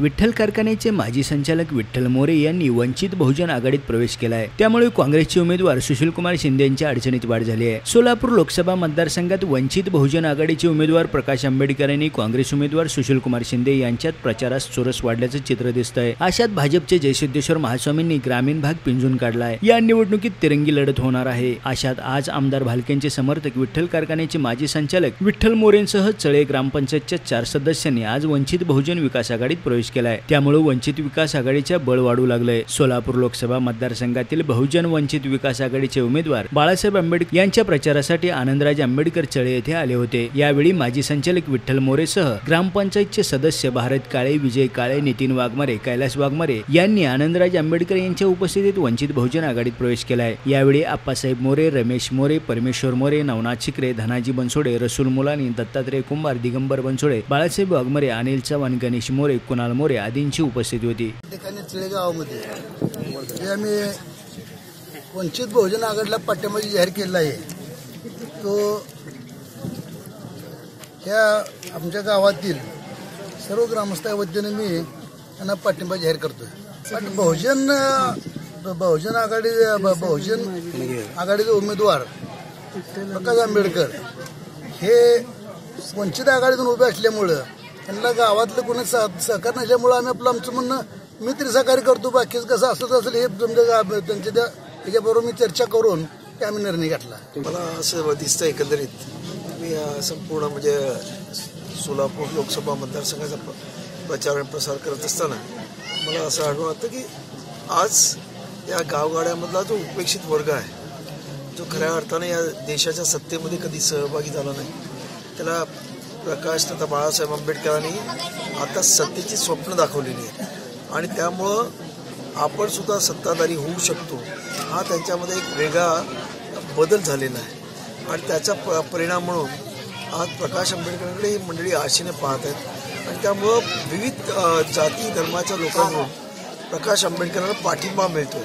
विठ्ठल कारखान्याचे माजी संचालक विठ्ठल मोरे यांनी वंचित बहुजन आघाडीत प्रवेश केला आहे त्यामुळे काँग्रेसचे उमेदवार सुशीलकुमार शिंदे यांच्या अडचणीत वाढ झाली आहे. सोलापूर लोकसभा मतदारसंघात वंचित बहुजन आघाडीचे उमेदवार प्रकाश आंबेडकर यांनी काँग्रेस उमेदवार सुशीलकुमार शिंदे यांच्यात प्रचारास चोरस वाढल्याचं चित्र दिसतंय. अशात भाजपचे जयसिद्धेश्वर महास्वामींनी ग्रामीण भाग पिंजून काढलाय. या निवडणुकीत तिरंगी लढत होणार आहे. अशात आज आमदार भालकेंचे समर्थक विठ्ठल कारखान्याचे माजी संचालक विठ्ठल मोरेंसह चळे ग्रामपंचायतच्या चार सदस्यांनी आज वंचित बहुजन विकास आघाडीत प्रवेश केलाय. त्यामुळे वंचित विकास आघाडीच्या बळ वाढू लागलंय. सोलापूर लोकसभा मतदारसंघातील बहुजन वंचित विकास आघाडीचे उमेदवार बाळासाहेब आंबेडकर यांच्या प्रचारासाठी आनंदराज आंबेडकर चळे येथे आले होते. यावेळी माजी संचालक विठ्ठल मोरेसह ग्रामपंचायतचे सदस्य भारत काळे विजय काळे नितीन वाघमारे कैलास वाघमारे यांनी आनंदराज आंबेडकर यांच्या उपस्थितीत वंचित बहुजन आघाडीत प्रवेश केलाय. यावेळी आप्पासाहेब मोरे रमेश मोरे परमेश्वर मोरे नवनाथ शिकरे धनाजी बनसोडे रसूल मुलानी दत्तात्रय कुंभार दिगंबर बनसोडे बाळासाहेब वाघमारे अनिल चव्हाण गणेश मोरे कुणाल मोरे आदींची उपस्थिती होती. ठिकाणी चिळेगावामध्ये आम्ही वंचित बहुजन आघाडीला पाठिंबा जाहीर केलेला आहे. तो ह्या आमच्या गावातील सर्व ग्रामस्थाच्या वतीने मी त्यांना पाठिंबा जाहीर करतोय. पण बहुजन बहुजन आघाडी बहुजन आघाडीचे उमेदवार प्रकाश आंबेडकर हे वंचित आघाडीतून उभे असल्यामुळं त्यांना गावातलं कोणी सह- सहकार नसल्यामुळं आम्ही आपलं आमचं म्हणणं मी तरी सहकार्य करतो बाकीच कसं असत असेल हे तुमच्या त्यांच्या त्या त्याच्याबरोबर मी चर्चा करून ते आम्ही निर्णय घेतला. मला असं दिसतं एकंदरीत मी संपूर्ण म्हणजे सोलापूर लोकसभा मतदारसंघाचा प्रचार आणि प्रसार करत असताना मला असं आढळून वाटतं की आज या गावगाड्यामधला जो उपेक्षित वर्ग आहे जो खऱ्या अर्थाने या देशाच्या सत्तेमध्ये कधी सहभागी झाला नाही त्याला प्रकाश तथा बाळासाहेब आंबेडकरांनी आता सत्तेची स्वप्न दाखवलेली आहेत आणि त्यामुळं आपण सुद्धा सत्ताधारी होऊ शकतो. हा त्यांच्यामध्ये एक वेगळा बदल झालेला आहे. आणि त्याचा प परिणाम म्हणून आज प्रकाश आंबेडकरांकडे ही मंडळी आशेने पाहत आहेत. आणि त्यामुळं विविध जाती धर्माच्या लोकांकडून प्रकाश आंबेडकरांना पाठिंबा मिळतोय.